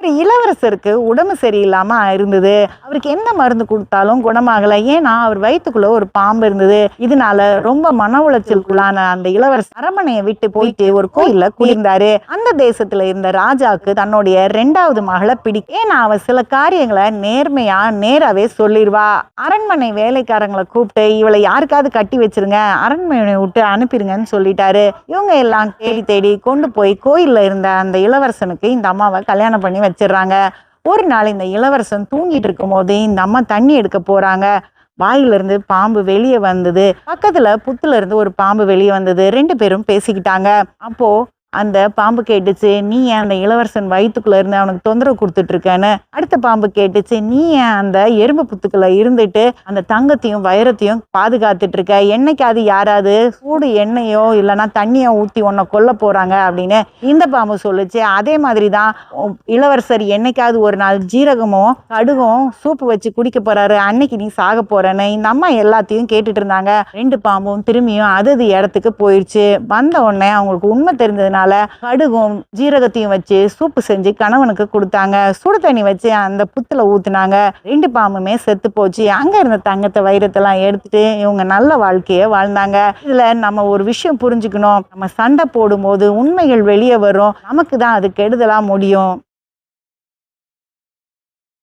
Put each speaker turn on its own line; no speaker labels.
ஒரு இளவரசருக்கு உடம்பு சரியில்லாம இருந்தது. அவருக்கு எந்த மருந்து கொடுத்தாலும் குணமாகல. ஏன்னா அவர் வயிற்றுக்குள்ள ஒரு பாம்பு இருந்தது. இதனால ரொம்ப மன உளைச்சலுக்குள்ளான அந்த இளவரசர் அரமனையை விட்டு போயிட்டு ஒரு கோயில்ல குளிர்ந்தாரு அந்த தேசத்துல இருந்த ராஜாக்கு தன்னுடைய ரெண்டாவது மகளை பிடிக்கும் ஏன்னா அவ சில காரியங்களை நேர்மையா நேராவே சொல்லிடுவா. அரண்மனை வேலைக்காரங்களை கூப்பிட்டு இவளை யாருக்காவது கட்டி வச்சிருங்க. அரண்மனை விட்டு அனுப்பிடுங்கன்னு சொல்லிட்டாரு. இவங்க எல்லாம் தேடி தேடி கொண்டு போய் கோயில்ல இருந்த அந்த இளவரசனுக்கு இந்த அம்மாவை கல்யாணம் பண்ணி வச்சிடுறாங்க ஒரு நாள் இந்த இளவரசன் தூங்கிட்டு இருக்கும்போது இந்த அம்மா தண்ணி எடுக்க போறாங்க. வாயில இருந்து பாம்பு வெளியே வந்தது. பக்கத்துல புத்துல இருந்து ஒரு பாம்பு வெளியே வந்தது. ரெண்டு பேரும் பேசிக்கிட்டாங்க. அப்போ அந்த பாம்பு கேட்டுச்சு நீ ஏன் அந்த இளவரசன் வயிற்றுக்குள்ள இருந்து அவனுக்கு தொந்தரவு கொடுத்துட்டு இருக்கேன்னு அடுத்த பாம்பு கேட்டுச்சு நீ ஏன் அந்த எறும்பு புத்துக்குள்ள இருந்துட்டு அந்த தங்கத்தையும் வைரத்தையும் பாதுகாத்துட்டு இருக்க என்னைக்காவது யாராவது சூடு எண்ணெயோ இல்லைன்னா தண்ணியோ ஊற்றி உன்னை கொல்ல போறாங்க? அப்படின்னு இந்த பாம்பு சொல்லுச்சு. அதே மாதிரி தான் இளவரசர் என்னைக்காவது ஒரு நாள் ஜீரகமும் கடுகும் சூப்பு வச்சு குடிக்க போறாரு. அன்னைக்கு நீ சாக போறேன்னு இந்த அம்மா எல்லாத்தையும் கேட்டுட்டு இருந்தாங்க ரெண்டு பாம்பும் திரும்பியும் அது அது இடத்துக்கு போயிடுச்சு வந்த உடனே அவங்களுக்கு உண்மை தெரிஞ்சதுனால கடுகும் ஜீரகத்தையும் வச்சு சூப்பு செஞ்சு கணவனுக்கு கொடுத்தாங்க. சுடு தண்ணி வச்சு அந்த புத்துல ஊத்துனாங்க. ரெண்டு பாம்புமே செத்து போச்சு. அங்க இருந்த தங்கத்தை வைரத்தெல்லாம் எடுத்துட்டு இவங்க நல்ல வாழ்க்கைய வாழ்ந்தாங்க. இதுல நம்ம ஒரு விஷயம் புரிஞ்சுக்கணும். நம்ம சண்டை போடும்போது உண்மைகள் வெளியே வரும். நமக்கு தான் அது கெடுதலா முடியும்.